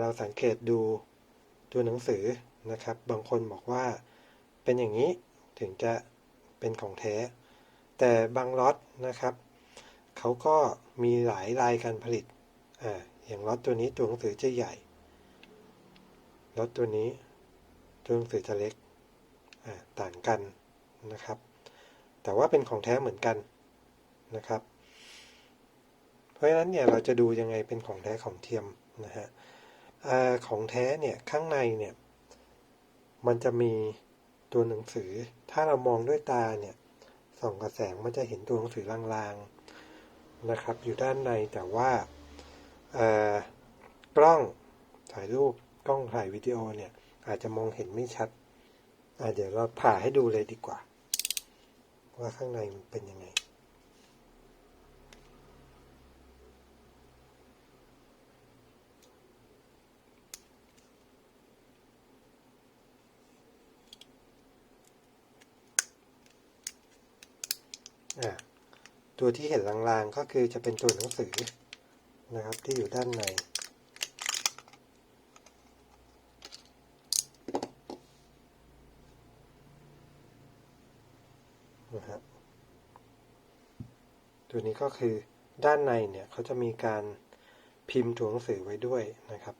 เราสังเกตดูตัวหนังสือนะครับ บางคนบอกว่าเป็นอย่างนี้ถึงจะเป็นของแท้ แต่บางล็อตนะครับเขาก็มีหลายรายการผลิตอ่าอย่างล็อตตัวนี้ตัวหนังสือจะใหญ่ล็อตตัวนี้ตัวหนังสือจะเล็กอ่าต่างกันนะครับ แต่ว่าเป็นของแท้เหมือนกันนะครับ เพราะฉะนั้นเนี่ยเราจะดูยังไงเป็นของแท้ของเทียมนะฮะ อของแท้เนี่ย ข้างในเนี่ย มันจะมีตัวหนังสือ ถ้าเรามองด้วยตาเนี่ย ส่องกระแสงมันจะเห็นตัวหนังสือลางๆนะครับ อยู่ด้านในแต่ว่ากล้องถ่ายรูปกล้องถ่ายวิดีโอเนี่ย อาจจะมองเห็นไม่ชัดเดี๋ยวเราผ่าให้ดูเลยดีกว่า ว่าข้างในมันเป็นยังไง ตัวที่เห็นลางๆก็คือจะเป็นตัวหนังสือนะครับที่อยู่ด้านในนะครับตัวนี้ก็คือด้านในเนี่ยเขาจะมีการพิมพ์ตัวหนังสือไว้ด้วยนะครับ